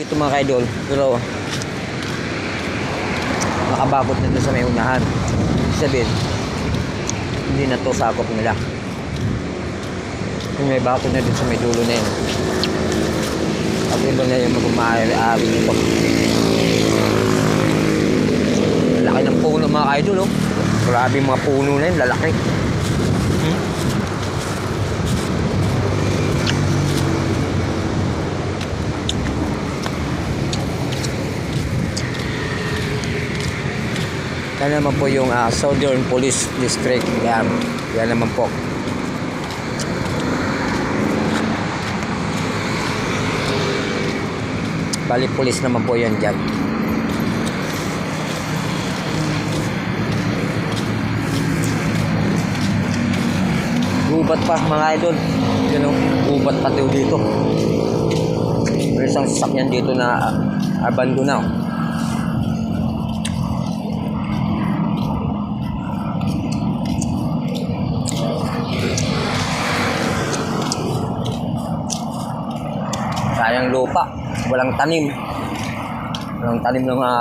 Dito mga kaidol, pero nakabakot na doon sa may unahan. Sabihin, hindi na to sakop nila. Kung may bakot na doon sa may dulo na yun. At iba na yung mag-umaari nito. Laki ng puno mga kaidol, oh. Grabe mga puno na yun, lalaki. Yan naman po yung ah, Southern Police District. Yan. Yan naman po. Bali police naman po yan dyan. Gubat pa mga idol. Yun o, gubat pa daw dito. May isang sasakyan dito na uh, abandona. Sayang lupa. Walang tanim. Walang tanim ng mga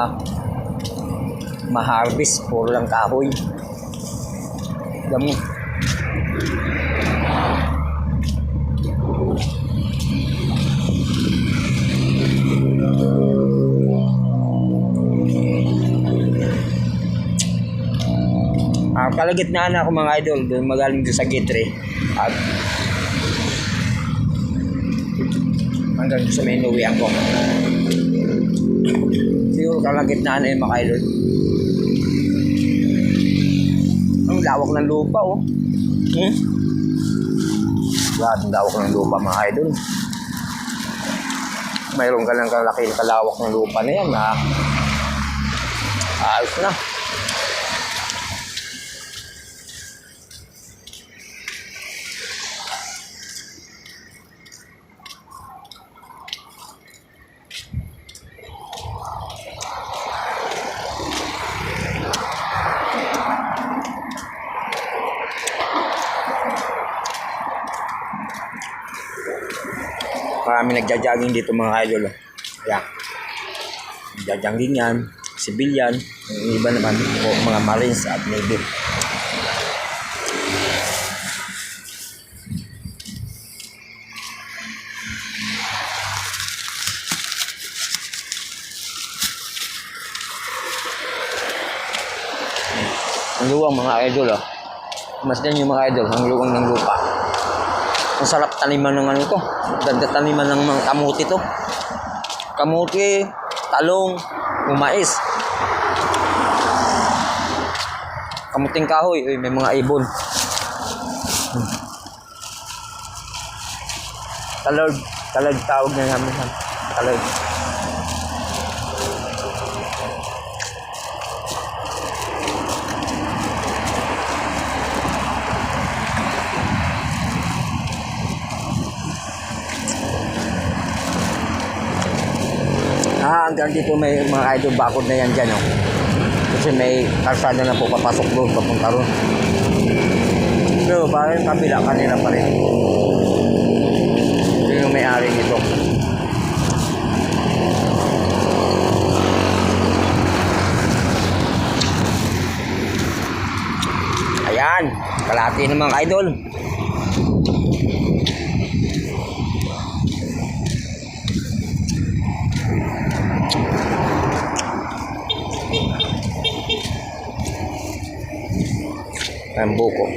ma-harvest. Puro lang kahoy. Dami. Ah, kalagitnaan ako mga idol, magaling sa Gitre. At hanggang sa may inuwi ako. Siguro kalagitnaan na yun mga idol. Ang lawak ng lupa oh. Hmm? Lahat ng lawak ng lupa mga idol. Mayroon ka ng kalaki kalawak ng lupa na yan na ayos na. Marami nagja-jogging dito mga idol. Kaya, nagja-jogging yan, civilian, yung iba naman o mga marines at navy. Ang luwang mga idol oh. Mas din yung mga idol, ang luwang ng lupa. Ang sarap taniman ng ano to. Ganda taniman ng mga kamuti to. Kamuti, talong, umais. Kamuting kahoy, uy, may mga ibon. Hmm. Talog, talog tawag na namin. yan. Talog. Hanggang dito may mga idol bakod na yan dyan, oh. Kasi may kalsada na po papasok doon, papunta ron. Pero parang kabila kanila pa rin. Yun yung may-ari nito. Ayan, kalahati ng mga idol. Ang buko.